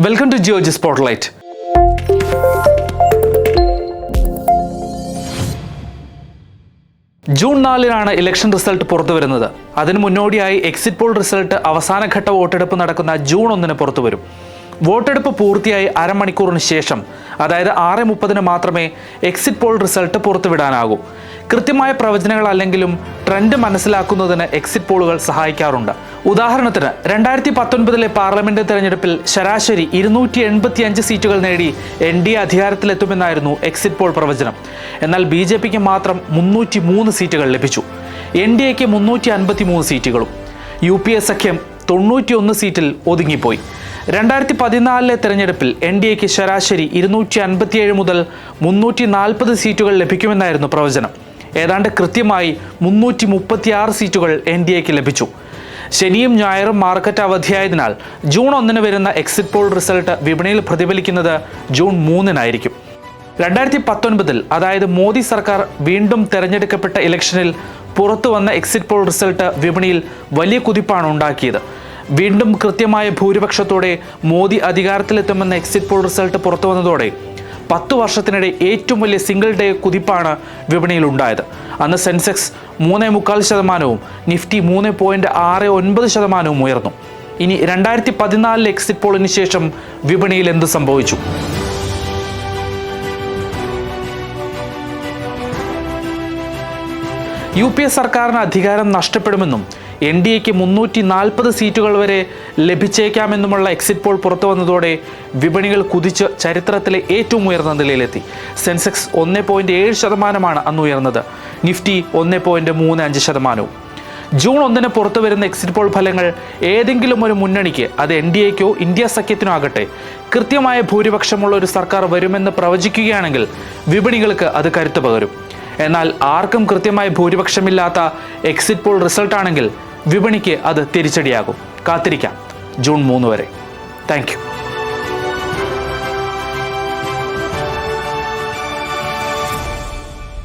Welcome to ജിയോജി spotlight June നാലിനാണ് election result പുറത്തു വരുന്നത്. അതിന് മുന്നോടിയായി എക്സിറ്റ് പോൾ റിസൾട്ട് അവസാനഘട്ട വോട്ടെടുപ്പ് നടക്കുന്ന ജൂൺ ഒന്നിന് പുറത്തു വരും. വോട്ടെടുപ്പ് പൂർത്തിയായി അരമണിക്കൂറിന് ശേഷം അതായത് ആറ് മുപ്പതിന് മാത്രമേ എക്സിറ്റ് പോൾ റിസൾട്ട് പുറത്തുവിടാനാകൂ. കൃത്യമായ പ്രവചനങ്ങൾ അല്ലെങ്കിലും ട്രെൻഡ് മനസ്സിലാക്കുന്നതിന് എക്സിറ്റ് പോളുകൾ സഹായിക്കാറുണ്ട്. ഉദാഹരണത്തിന് രണ്ടായിരത്തി പത്തൊൻപതിലെ പാർലമെന്റ് തെരഞ്ഞെടുപ്പിൽ ശരാശരി ഇരുന്നൂറ്റി എൺപത്തി അഞ്ച് സീറ്റുകൾ നേടി എൻ ഡി എ അധികാരത്തിലെത്തുമെന്നായിരുന്നു എക്സിറ്റ് പോൾ പ്രവചനം. എന്നാൽ ബി ജെ പിക്ക് മാത്രം മുന്നൂറ്റി മൂന്ന് സീറ്റുകൾ ലഭിച്ചു. എൻ ഡി എക്ക് മുന്നൂറ്റി അൻപത്തി മൂന്ന് സീറ്റുകളും. യു പി എ സഖ്യം തൊണ്ണൂറ്റിയൊന്ന് സീറ്റിൽ ഒതുങ്ങിപ്പോയി. രണ്ടായിരത്തി പതിനാലിലെ തെരഞ്ഞെടുപ്പിൽ എൻ ഡി എക്ക് ശരാശരി ഇരുന്നൂറ്റി അൻപത്തിയേഴ് മുതൽ മുന്നൂറ്റി നാൽപ്പത് സീറ്റുകൾ ലഭിക്കുമെന്നായിരുന്നു പ്രവചനം. ഏതാണ്ട് കൃത്യമായി മുന്നൂറ്റി മുപ്പത്തിയാറ് സീറ്റുകൾ എൻ ഡി എക്ക് ലഭിച്ചു. ശനിയും ഞായറും മാർക്കറ്റ് അവധിയായതിനാൽ ജൂൺ ഒന്നിന് വരുന്ന എക്സിറ്റ് പോൾ റിസൾട്ട് വിപണിയിൽ പ്രതിഫലിക്കുന്നത് ജൂൺ മൂന്നിനായിരിക്കും. രണ്ടായിരത്തി പത്തൊൻപതിൽ അതായത് മോദി സർക്കാർ വീണ്ടും തെരഞ്ഞെടുക്കപ്പെട്ട ഇലക്ഷനിൽ പുറത്തു വന്ന എക്സിറ്റ് പോൾ റിസൾട്ട് വിപണിയിൽ വലിയ കുതിപ്പാണ് ഉണ്ടാക്കിയത്. വീണ്ടും കൃത്യമായ ഭൂരിപക്ഷത്തോടെ മോദി അധികാരത്തിലെത്തുമെന്ന എക്സിറ്റ് പോൾ റിസൾട്ട് പുറത്തു വന്നതോടെ പത്ത് വർഷത്തിനിടെ ഏറ്റവും വലിയ സിംഗിൾ ഡേ കുതിപ്പാണ് വിപണിയിൽ ഉണ്ടായത് അന്ന് സെൻസെക്സ് മൂന്നേ മുക്കാൽ ശതമാനവും നിഫ്റ്റി മൂന്ന് പോയിന്റ് ആറ് ഒൻപത് ശതമാനവും ഉയർന്നു. ഇനി രണ്ടായിരത്തി പതിനാലിലെ എക്സിറ്റ് പോളിന് ശേഷം വിപണിയിൽ എന്ത് സംഭവിച്ചു? യു പി എ സർക്കാരിന് അധികാരം നഷ്ടപ്പെടുമെന്നും എൻ ഡി എക്ക് മുന്നൂറ്റി നാൽപ്പത് സീറ്റുകൾ വരെ ലഭിച്ചേക്കാമെന്നുമുള്ള എക്സിറ്റ് പോൾ പുറത്തു വന്നതോടെ വിപണികൾ കുതിച്ച് ചരിത്രത്തിലെ ഏറ്റവും ഉയർന്ന നിലയിലെത്തി. സെൻസെക്സ് ഒന്ന് പോയിന്റ് ഏഴ് ശതമാനമാണ് അന്ന് ഉയർന്നത്. നിഫ്റ്റി ഒന്ന് പോയിന്റ് മൂന്ന് അഞ്ച് ശതമാനവും. ജൂൺ ഒന്നിന് പുറത്തു വരുന്ന എക്സിറ്റ് പോൾ ഫലങ്ങൾ ഏതെങ്കിലും ഒരു മുന്നണിക്ക് അത് എൻ ഡി എക്കോ ഇന്ത്യ സഖ്യത്തിനോ ആകട്ടെ കൃത്യമായ ഭൂരിപക്ഷമുള്ള ഒരു സർക്കാർ വരുമെന്ന് പ്രവചിക്കുകയാണെങ്കിൽ വിപണികൾക്ക് അത് കരുത്തു പകരും. എന്നാൽ ആർക്കും കൃത്യമായ ഭൂരിപക്ഷമില്ലാത്ത എക്സിറ്റ് പോൾ റിസൾട്ടാണെങ്കിൽ വിപണിക്ക് അത് തിരിച്ചടിയാകും. കാത്തിരിക്കാം. ജൂൺ മൂന്ന് വരെ. താങ്ക്